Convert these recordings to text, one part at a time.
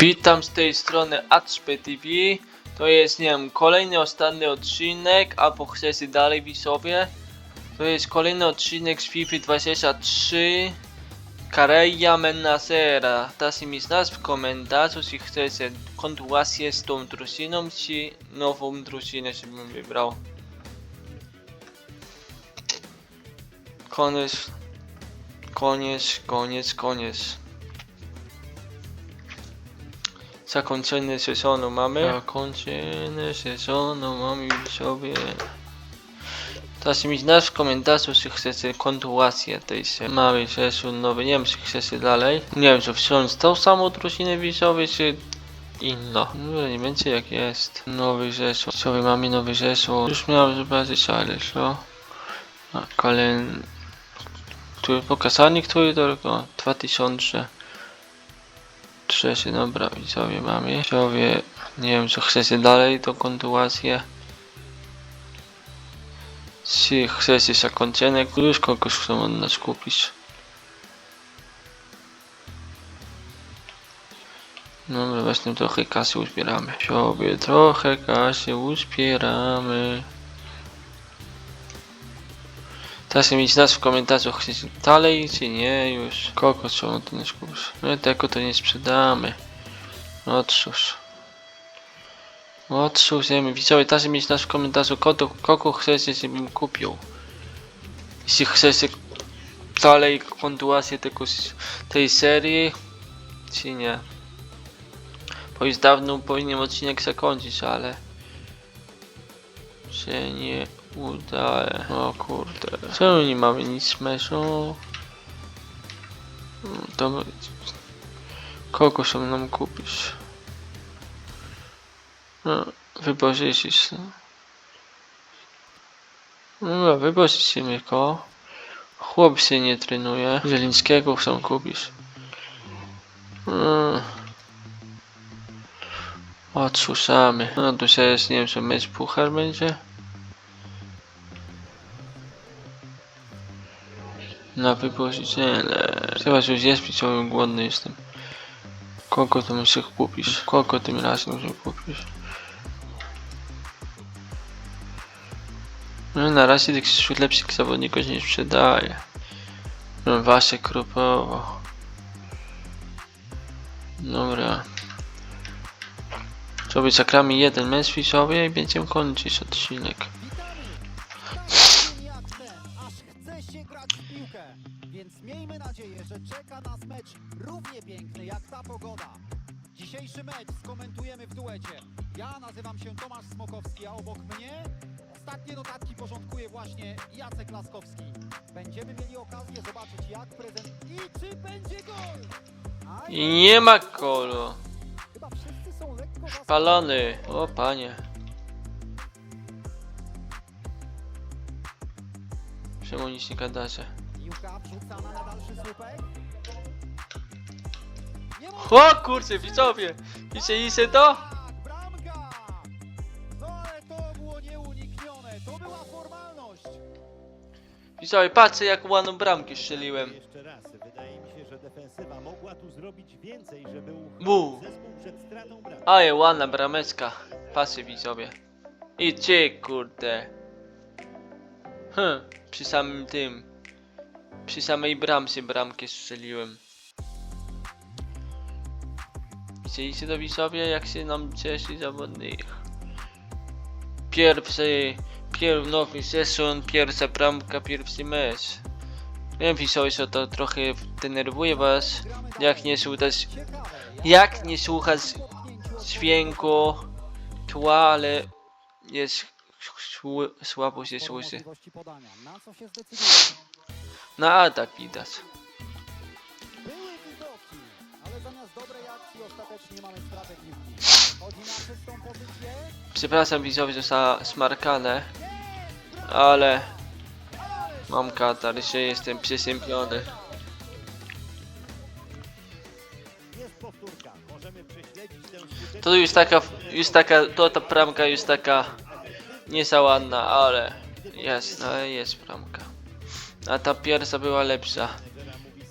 Witam z tej strony HP TV. To jest, nie wiem, kolejny, ostatni odcinek, albo chcecie dalej widzowie. To jest kolejny odcinek z FIFA 23. Kareja Menazera. Dajcie mi znać w komentarzu, czy chcecie kontynuację z tą drużyną, czy nową drużynę, żebym wybrał. Koniec. Koniec, koniec, koniec. Zakończenie sezonu mamy. Zakończenie sezonu mamy sobie. Dajcie mi znać w komentarzu, czy chcecie kontynuację tej serii. Mamy sezon nowy, nie wiem czy chcecie dalej. Nie wiem, czy wciąż tą samą drużynę widzowie, czy inno. No nie będzie jak jest. Nowy sezon. Sobie mamy nowy sezon. Już miałem zobaczyć, ale co? A kalen... Który pokazany, który tylko 2000 trzecie, dobra, widzowie mamy. Widzowie, nie wiem co chcecie dalej, to kontynuację. Czy chcecie zakończenie, już kogoś chcą od nas kupić. Dobra, właśnie trochę kasy uzbieramy. Widzowie, trochę kasy uzbieramy. Teraz mi znać w komentarzu, chcecie dalej czy nie już. Kogo trzeba nie skupić. No i tego to nie sprzedamy. No cóż. No cóż, wiem, widzowie, teraz mi znać w komentarzu, kogo, kogo chcecie, żebym kupił. Jeśli chcecie dalej kontynuację tego, tej serii, czy nie. Bo już dawno powinien odcinek zakończyć, ale się nie udaje. O kurde. Czemu nie mamy nic meszu? Mm, To my- kogo sobie nam kupić? No, wypożyczyć. no. No, wypożyczyć mnie koło. Chłop się nie trenuje. Zielińskiego chcą kupić. Mm. Odsłuszamy. No tu się jest, nie wiem, czy mecz puchar będzie. Na. Chyba, że już jest pisowy, głodny jestem. Kogo to muszę kupić? Kogo tym razem muszę kupić? No na razie tych wśród lepszych zawodników się nie sprzedaje. No Wasze Krupowo. Dobra. Sobie zagramy jeden mecz i będziemy kończyć odcinek. Miejmy nadzieję, że czeka nas mecz równie piękny jak ta pogoda. Dzisiejszy mecz skomentujemy w duecie. Ja nazywam się Tomasz Smokowski, a obok mnie ostatnie notatki porządkuje właśnie Jacek Laskowski. Będziemy mieli okazję zobaczyć jak prezent i czy będzie gol. A I nie ma kolu. Chyba wszyscy są lekko. Palony. O panie. Czemu nic nie gadacie? Piłka wrzucana na dalszy słupek. Nie ma O kurczę, widzowie! Widzieliście to? Tak, bramka! No ale to było nieuniknione, to była formalność. Widzowie, patrzcie jak ładną bramkę strzeliłem. Jeszcze raz, wydaje mi się, że defensywa mogła tu zrobić więcej, żeby uchronić zespół przed stratą bramki. Oj, ładna brameczka. Patrzcie widzowie. I kurde. Hm, przy samym tym. Przy samej bramce bramkę strzeliłem. Widzieliście to widzowie, jak się nam cieszy zawodnik. Pierwszy, pier, nowy sezon, pierwsza bramka, pierwszy mecz. Wiem widzowie, że to trochę denerwuje was, jak nie słuchać, jak nie słuchać dźwięku tła, ale jest sł- słabo się słyszy. Widać. Widoki, ale czystą pozycję. Przepraszam widzowie za smarkane, ale mam katar, że jestem skuteczność. To już taka, już taka, to ta bramka już taka nie za ładna, ale jest, no jest bramka. A ta pierwsza była lepsza.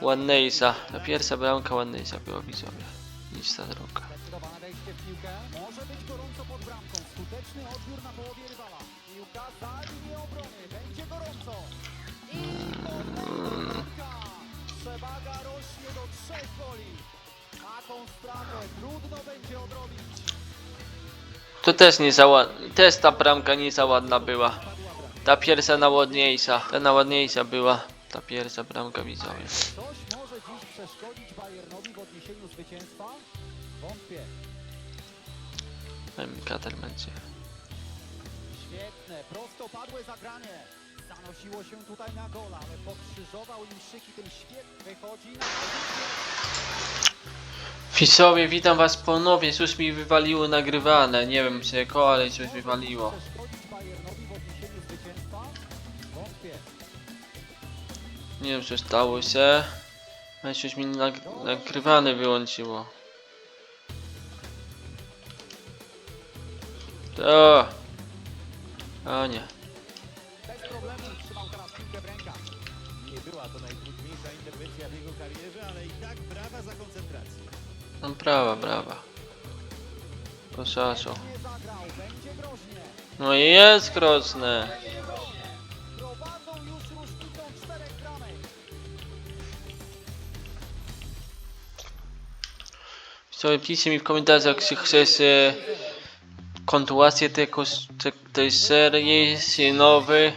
Ładniejsza. Ta pierwsza bramka ładniejsza była widzowie. niż ta druga. To też nie za ład... Też ta bramka nie za ładna była. Ta pierwsza najładniejsza. Ta najładniejsza była. Ta pierwsza bramka widzowie. Ktoś może dziś przeszkodzić Bayernowi w odniesieniu zwycięstwa? Wątpię. Kater będzie. Świetne, prostopadłe zagranie. Zanosiło się tutaj na gola, ale pokrzyżował im szyki tym świetnie. Wychodzi na. Widzowie, witam was ponownie. Cóż mi wywaliło nagrywane. Nie wiem czego, ale coś wywaliło. Przeszkodzić Nie wiem co stało się. Ale coś mi nag nagrywane wyłączyło. To. A nie. Bez problemu trzymał teraz piłkę w rękach. Nie była to najtrudniejsza interwencja w jego karierze, ale i tak brawa za koncentrację. No brawa, brawa. Posaszą. Nie zagrał, będzie groźnie. No i jest groźne. Słuchaj, piszcie mi w komentarzach, czy chcesz e, kontynuację tego, te, tej serii, czy nowy,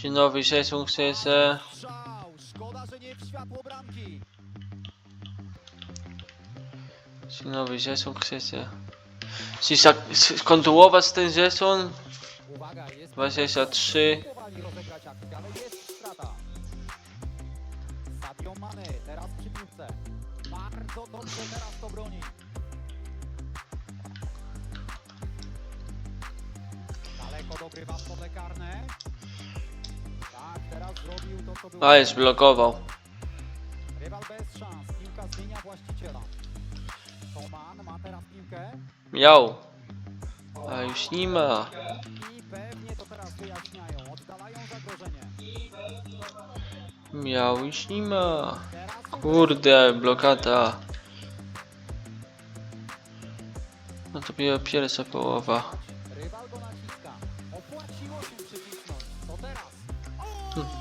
czy nowy sezon. E, bramki. czy nowy sezon chcesz. E. Czy kontynuować ten sezon? Uwaga, jest 23. Mane teraz przy piłce. Bardzo dobrze teraz to broni. Daleko dogrywa w pole karne. Tak, teraz zrobił to, co było. A, jest blokował. Rywal bez szans. Piłka zmienia właściciela. Toman ma teraz piłkę. Miał. A już nie ma. I pewnie to teraz wyjaśniają. Miał już nie ma. Kurde, blokada. No to była pierwsza połowa.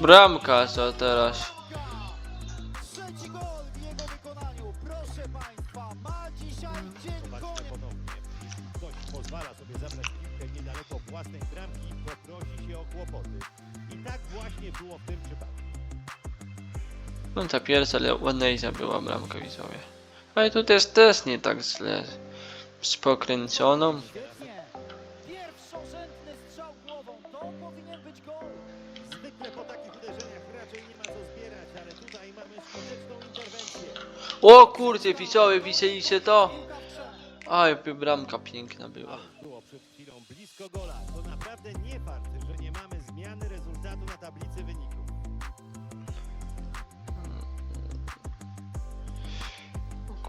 Bramka co teraz? No ta pierwsza ale ładniejsza była bramka widzowie. Ale tu też też nie tak źle. Z pokręconą. O kurde widzowie, widzieliście to? Piłka w przed. A jakby bramka piękna była. Było przed chwilą blisko gola. To naprawdę nie fakt, że nie mamy zmiany rezultatu na tablicy wyników.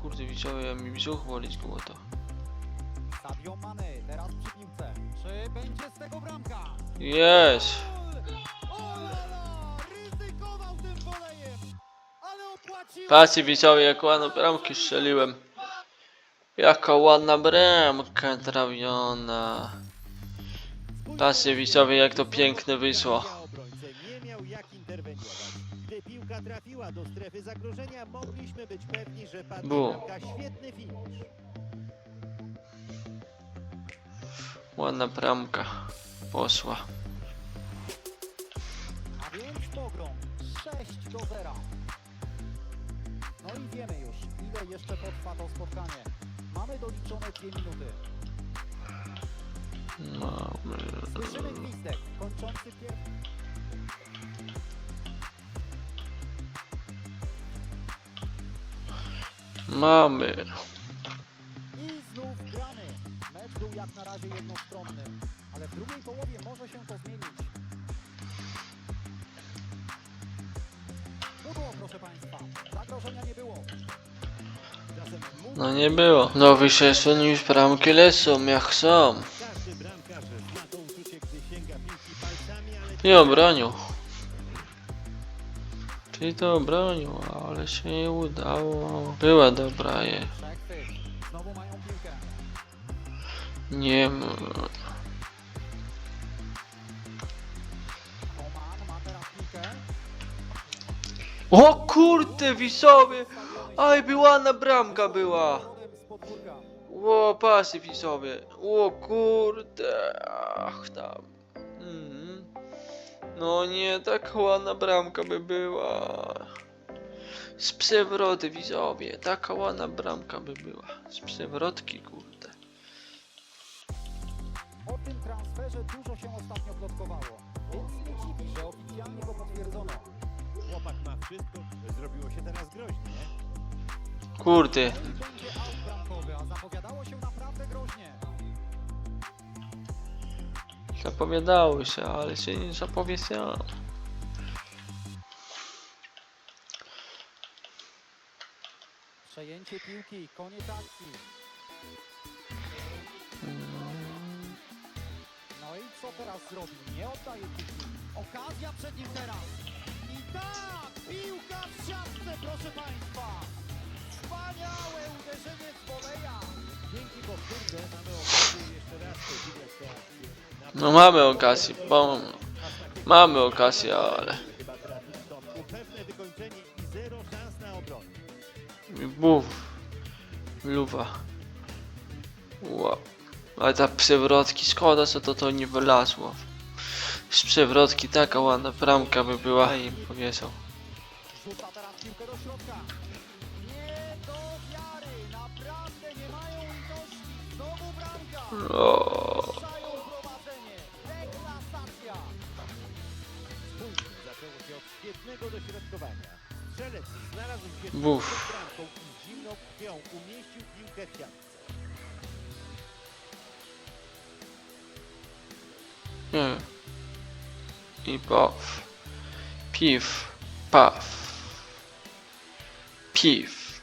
Kurde widzowie, mi brzuch bolić było to. Sadio Mane teraz przy piłce. Czy będzie z tego bramka? Jest! Patrzcie widzowie, jak ładną bramkę strzeliłem. Jaka ładna bramka trawiona. Patrzcie widzowie, jak to piękne wyszło. Obrońcę nie miał jak interweniować. Gdy piłka trafiła do strefy zagrożenia, mogliśmy być pewni, że padnie Bu. bramka. Świetny finisz. Ładna bramka. Poszła. A więc pogrom 6 do 0. No i wiemy już, ile jeszcze potrwa to spotkanie. Mamy doliczone 2 minuty. Mamy. Słyszymy gwizdek, kończący pierwszy. Mamy. I znów gramy. Mecz był jak na razie jednostronny, ale w drugiej połowie może się to zmienić. Było, proszę Państwa. Zagrożenia nie było. No nie było. Nowy sezon już bramki lecą jak chcą. każdy bramkarz Kryto bronił, ale się nie udało. Była dobra je. Nie O kurde, Wisowie! Aj, była na bramka była! O, pasy Wisowie! O kurde, ach tam. No nie, tak ładna bramka by była. Z przewroty widzowie, taka ładna bramka by była. Z przewrotki, kurde. O tym transferze dużo się ostatnio plotkowało. Więc nie dziwi, że oficjalnie go potwierdzono. Chłopak ma wszystko, zrobiło się teraz groźnie, nie? Kurde, będzie aut bramkowy, a zapowiadało się naprawdę groźnie. Zapowiadało się, ale się nie zapowiedziało. Przejęcie piłki, koniec akcji. No i co teraz zrobi? Nie oddaje piłki. Okazja przed nim teraz. I tak, piłka w siatce, proszę Państwa. Wspaniałe uderzenie z woleja. Dzięki powtórce mamy okazję jeszcze raz podziwiać tę akcję. No mamy okazję, bo mamy okazję, ale buf, luwa. Wow. Ale ta przewrotki, szkoda, że to to nie wylazło. Z przewrotki taka ładna bramka by była. I powiedział. Rzuca świetnego dośrodkowania. Strzelec znalazł się przed bramką i zimną krwią umieścił piłkę w siatce. nie. I pow. Piw. Paw. Piw.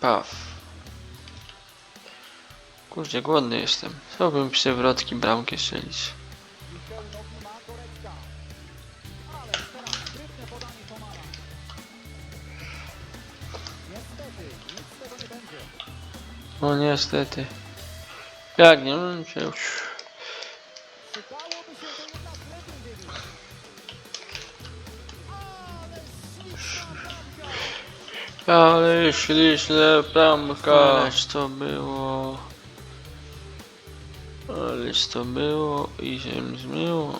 Paw. Kurczę, głodny jestem. Chciałbym przewrotki bramki strzelić. No niestety. Jak nie wiem, już. Jednak lepiej wiedzieć. Ale śliczne bramka. Ależ to było. Ależ to było i się zmyło.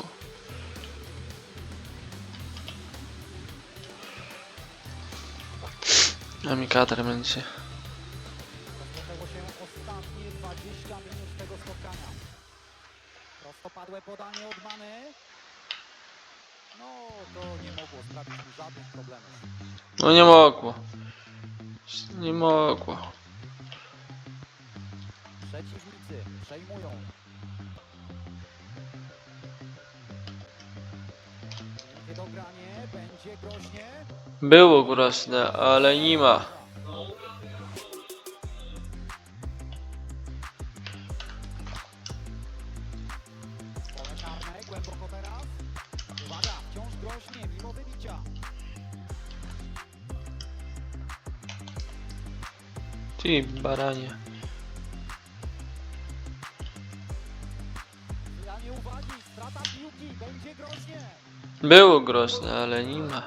A mi kadr będzie. Prostopadłe podanie od Many. No, to nie mogło sprawić mu żadnych problemów. No nie mogło. Nie mogło. Przeciwnicy przejmują. Wielkie dogranie, będzie groźnie. Było groźne, ale nie ma. Baranie. Było groźne, ale nie ma.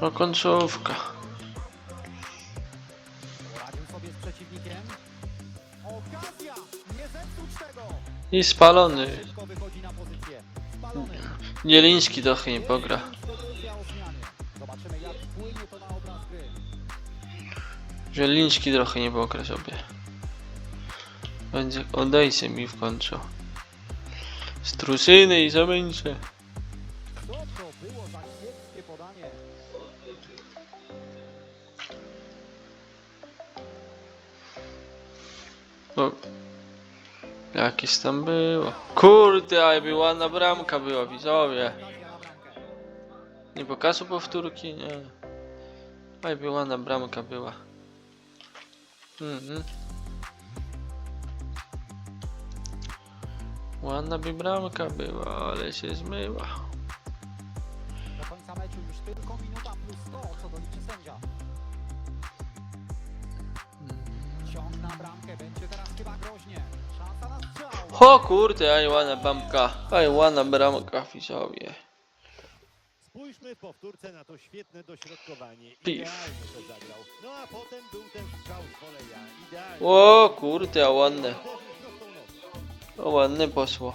No końcówka. Poradził sobie z przeciwnikiem. Okazja! Nie zepsuć tego! I spalony. Zieliński trochę nie pogra. Zieliński trochę nie pogra sobie. Będzie, odejdzie mi w końcu. Z drużyny i zamęczę. No. Jakieś tam było. Kurde, ale by ładna bramka była, widzowie. Na. Nie pokażę powtórki, nie. Ale by ładna bramka była. Mhm. Ładna by bramka była, ale się zmyła. tylko minuta plus 100, co doliczy sędzia. Ciąg na bramkę, będzie teraz chyba groźnie. O kurde, aj ładna bramka. Aj ładna bramka widzowie. Spójrzmy w powtórce na to świetne dośrodkowanie. Pif. Idealnie to zagrał. No a potem był ten strzał z. Idealnie. O kurde, a ładne. O ładne poszło.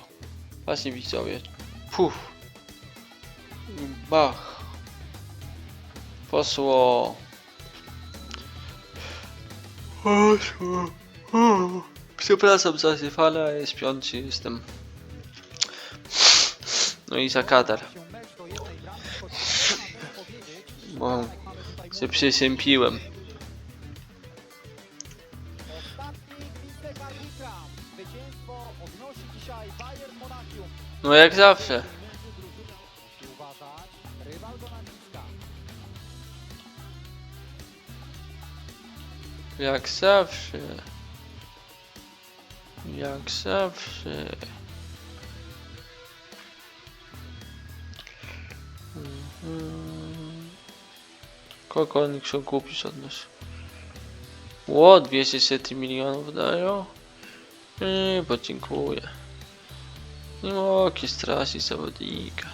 Właśnie widzowie. Puf. Bach. Poszło. Poszło. Przepraszam za syfala, ale śpiący jestem. No i za kadar. Bo się Monachium. No jak zawsze. Jak zawsze. Jak zawsze. Mhm. Kogo oni chcą kupić od nas? Ło, 200 milionów dają? Nie, podziękuję. Nie mogę stracić zawodnika.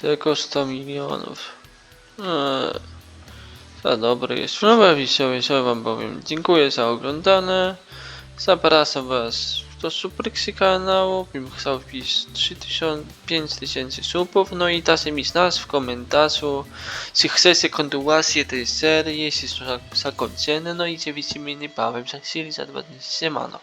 Tylko 100 milionów. Eee. Za dobry jest. No co wam powiem. Dziękuję za oglądane. Zapraszam was do subskrypcji kanału. Bym chciał 3000, 5000 subów. No i dajcie mi znać w komentarzu, czy chcecie kontynuację tej serii, jeśli są zakończone. No i widzimy niebawem za chwilę, za dwa dni. Siemano.